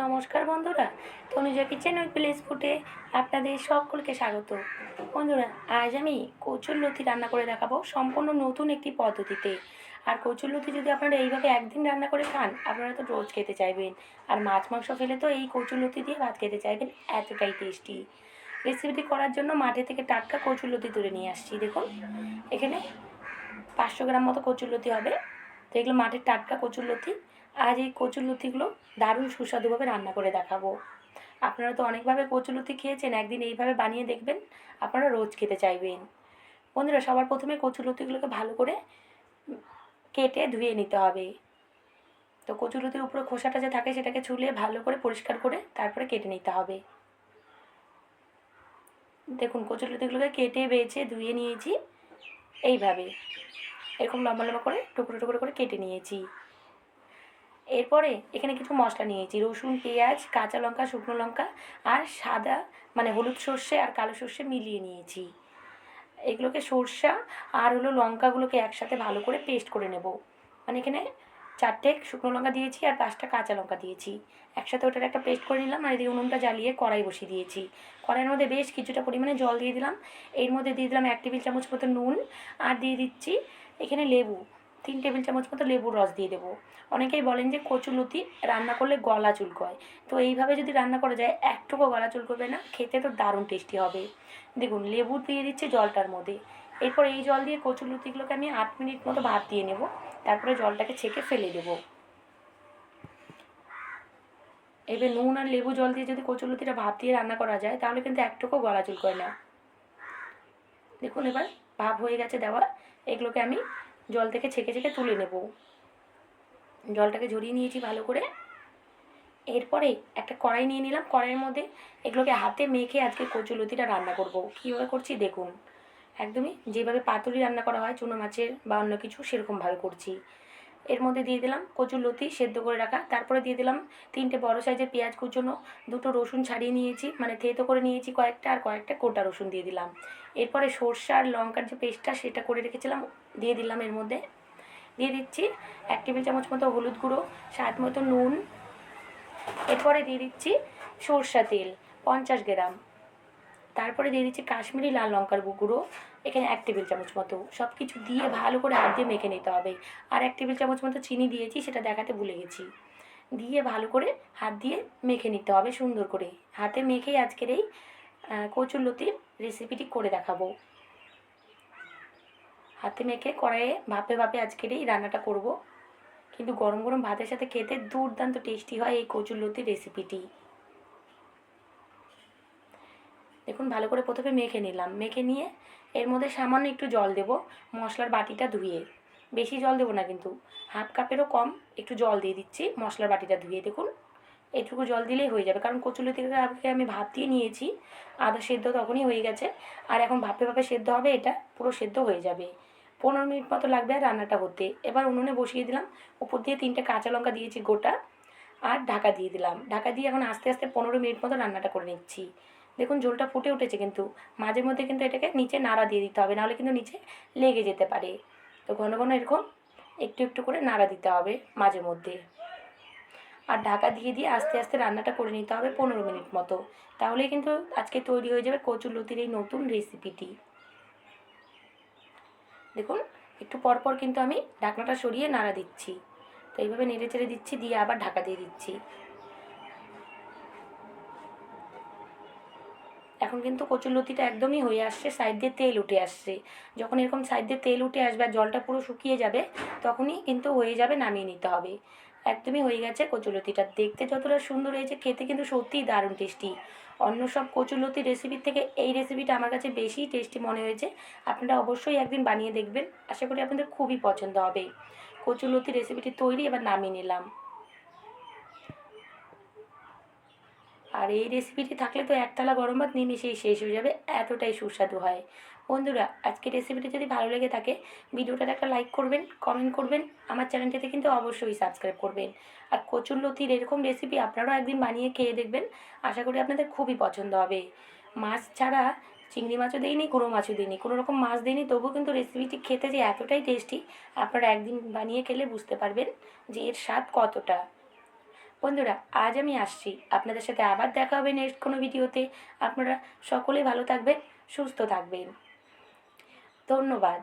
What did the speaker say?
নমস্কার বন্ধুরা, তনুজা কিচেন ওই প্লেস ফুটে আপনাদের সকলকে স্বাগত। বন্ধুরা, আজ আমি কচুর লতি রান্না করে দেখাবো সম্পূর্ণ নতুন একটি পদ্ধতিতে। আর কচুর লতি যদি আপনারা এইভাবে একদিন রান্না করে খান, আপনারা তো রোজ খেতে চাইবেন। আর মাছ, মাংস ফেলে তো এই কচুর লতি দিয়ে ভাত খেতে চাইবেন, এতটাই টেস্টি রেসিপিটি করার জন্য মাঠে থেকে টাটকা কচুর লতি তুলে নিয়ে আসছি, দেখুন। এখানে পাঁচশো গ্রাম মতো কচুর লতি হবে। তো এগুলো মাঠের টাটকা কচুর লতি। আজ এই কচুর লতিগুলো দারুণ সুস্বাদুভাবে রান্না করে দেখাবো। আপনারা তো অনেকভাবে কচুর লতি খেয়েছেন, একদিন এইভাবে বানিয়ে দেখবেন, আপনারা রোজ খেতে চাইবেন। বন্ধুরা, সবার প্রথমে কচুর লতিগুলোকে ভালো করে কেটে ধুয়ে নিতে হবে। তো কচুর লতির উপরে খোসাটা যে থাকে সেটাকে ছুলিয়ে ভালো করে পরিষ্কার করে তারপরে কেটে নিতে হবে। দেখুন কচুর লতিগুলোকে কেটে বেছে ধুয়ে নিয়েছি। এইভাবে। এরকম লম্বা লম্বা করে, টুকরো টুকরো করে কেটে নিয়েছি। এরপরে এখানে কিছু মশলা নিয়েছি, রসুন, পেঁয়াজ, কাঁচা লঙ্কা, শুকনো লঙ্কা আর সাদা মানে হলুদ সর্ষে আর কালো সর্ষে মিলিয়ে নিয়েছি। এগুলোকে সর্ষা আর হলো লঙ্কাগুলোকে একসাথে ভালো করে পেস্ট করে নেব। মানে এখানে চারটে শুকনো লঙ্কা দিয়েছি আর পাঁচটা কাঁচা লঙ্কা দিয়েছি। একসাথে ওটার একটা পেস্ট করে নিলাম আর এদিকে উনুনটা জ্বালিয়ে কড়াই বসিয়ে দিয়েছি। কড়াইয়ের মধ্যে বেশ কিছুটা পরিমাণে জল দিয়ে দিলাম। এর মধ্যে দিয়ে দিলাম এক টেবিল চামচ মতো নুন আর দিয়ে দিচ্ছি এখানে লেবু। তিন টেবিল চামচ মতো লেবুর রস দিয়ে দেবো। অনেকেই বলেন যে কচুলতি রান্না করলে গলা চুলকয়। তো এইভাবে যদি রান্না করা যায়, একটুকু গলা চুলকবে না, খেতে তো দারুণ টেস্টি হবে। দেখুন, লেবু দিয়ে দিচ্ছি জলটার মধ্যে। এরপর এই জল দিয়ে কচুলতিগুলোকে আমি আট মিনিট মতো ভাত দিয়ে নেব। তারপরে জলটাকে ছেঁকে ফেলে দেব। এবার নুন আর লেবু জল দিয়ে যদি কচুলতিটা ভাত দিয়ে রান্না করা যায়, তাহলে কিন্তু একটুকু গলা চুলকয় না। দেখুন এবার ভাব হয়ে গেছে দেওয়া। এগুলোকে আমি জল থেকে ছেঁকে ছেঁকে তুলে নেব। জলটাকে ঝরিয়ে নিয়েছি ভালো করে। এরপরে একটা কড়াই নিয়ে নিলাম। কড়াইয়ের মধ্যে এগুলোকে হাতে মেখে আজকে কচুলতিটা রান্না করব। কীভাবে করছি দেখুন। একদমই যেভাবে পাতুরি রান্না করা হয়, চুনো মাছের বা অন্য কিছু, সেরকমভাবে করছি। এর মধ্যে দিয়ে দিলাম কচুর লতি সেদ্ধ করে রাখা। তারপরে দিয়ে দিলাম তিনটে বড় সাইজের পেঁয়াজ কুচোনো, দুটো রসুন ছাড়িয়ে নিয়েছি মানে থেতো করে নিয়েছি কয়েকটা আর কয়েকটা গোটা রসুন দিয়ে দিলাম। এরপরে সর্ষে আর লঙ্কার যে পেস্টটা সেটা করে রেখেছিলাম, দিয়ে দিলাম এর মধ্যে। দিয়ে দিচ্ছি এক টেবিল চামচ মতো হলুদ গুঁড়ো, স্বাদ মতো নুন। এরপরে দিয়ে দিচ্ছি সর্ষা তেল, পঞ্চাশ গ্রাম। তারপরে দিয়ে দিচ্ছি কাশ্মীরি লাল লঙ্কার গুঁড়ো, এখানে এক টেবিল চামচ মতো। সব কিছু দিয়ে ভালো করে হাত দিয়ে মেখে নিতে হবে। আর এক টেবিল চামচ মতো চিনি দিয়েছি, সেটা দেখাতে ভুলে গেছি। দিয়ে ভালো করে হাত দিয়ে মেখে নিতে হবে সুন্দর করে। হাতে মেখেই আজকের এই কচুর লতির রেসিপিটি করে দেখাবো। হাতে মেখে কড়াইয়ে ভাপে ভাপে আজকের এই রান্নাটা করব। কিন্তু গরম গরম ভাতের সাথে খেতে দুর্দান্ত টেস্টি হয় এই কচুর লতির রেসিপিটি। দেখুন, ভালো করে প্রথমে মেখে নিলাম। মেখে নিয়ে এর মধ্যে সামান্য একটু জল দেব, মশলার বাটিটা ধুয়ে। বেশি জল দেবো না কিন্তু, হাফ কাপেরও কম একটু জল দিয়ে দিচ্ছি মশলার বাটিটা ধুয়ে। দেখুন, এটুকু জল দিলেই হয়ে যাবে। কারণ কচুলতিকে আগে আমি ভাপ দিয়ে নিয়েছি, আদা সেদ্ধ তখনই হয়ে গেছে। আর এখন ভাপে ভাপে সেদ্ধ হবে, এটা পুরো সেদ্ধ হয়ে যাবে। পনেরো মিনিট মতো লাগবে আর রান্নাটা হতে। এবার উনুনে বসিয়ে দিলাম, উপর দিয়ে তিনটে কাঁচা লঙ্কা দিয়েছি গোটা, আর ঢাকা দিয়ে দিলাম। ঢাকা দিয়ে এখন আস্তে আস্তে পনেরো মিনিট মতো রান্নাটা করে নিচ্ছি। দেখুন ঝোলটা ফুটে উঠেছে কিন্তু। মাঝে মধ্যে কিন্তু এটাকে নিচে নাড়া দিয়ে দিতে হবে, নাহলে কিন্তু নিচে লেগে যেতে পারে। তো ঘন ঘন এরকম একটু একটু করে নাড়া দিতে হবে মাঝে মধ্যে। আর ঢাকা দিয়ে দিয়ে আস্তে আস্তে রান্নাটা করে নিতে হবে পনেরো মিনিট মতো। তাহলেই কিন্তু আজকে তৈরি হয়ে যাবে কচুর লতির এই নতুন রেসিপিটি। দেখুন, একটু পরপর কিন্তু আমি ঢাকনাটা সরিয়ে নাড়া দিচ্ছি। তো এইভাবে নেড়ে চেড়ে দিচ্ছি, দিয়ে আবার ঢাকা দিয়ে দিচ্ছি। এখন কিন্তু কচুরলতিটা একদমই হয়ে আসছে সাইড দিয়ে তেল উঠে আসছে। যখন এরকম সাইড দিয়ে তেল উঠে আসবে আর জলটা পুরো শুকিয়ে যাবে, তখনই কিন্তু হয়ে যাবে নামিয়ে নিতে হবে। একদমই হয়ে গেছে কচুলতিটা দেখতে যতটা সুন্দর হয়েছে, খেতে কিন্তু সত্যিই দারুণ টেস্টি অন্য সব কচুলতি রেসিপির থেকে এই রেসিপিটা আমার কাছে বেশি টেস্টি মনে হয়েছে। আপনারা অবশ্যই একদিন বানিয়ে দেখবেন। আশা করি আপনাদের খুবই পছন্দ হবে। কচুলতি রেসিপিটি তৈরি এবার নামিয়ে নিলাম। আর এই রেসিপিটি থাকলে তো একতলা গরম ভাত নিমিশেই শেষ হয়ে যাবে, এতটাই সুস্বাদু হয়। বন্ধুরা আজকে রেসিপিটি যদি ভালো লেগে থাকে, ভিডিওটাতে একটা লাইক করবেন কমেন্ট করবেন, আমার চ্যানেলটিতে কিন্তু অবশ্যই সাবস্ক্রাইব করবেন। আর কচুর লতির এরকম রেসিপি আপনারাও একদিন বানিয়ে খেয়ে দেখবেন, আশা করি আপনাদের খুবই পছন্দ হবে। মাছ ছাড়া চিংড়ি মাছও দিইনি কোনো মাছও দিইনি, কোনো রকম মাছ দিইনি, তবুও কিন্তু রেসিপিটি খেতে যে এতটাই টেস্টি আপনারা একদিন বানিয়ে খেলে বুঝতে পারবেন যে এর স্বাদ কতটা। বন্ধুরা, আজ আমি আসছি। আপনাদের সাথে আবার দেখা হবে নেক্সট কোনো ভিডিওতে। আপনারা সকলেই ভালো থাকবেন, সুস্থ থাকবেন। ধন্যবাদ।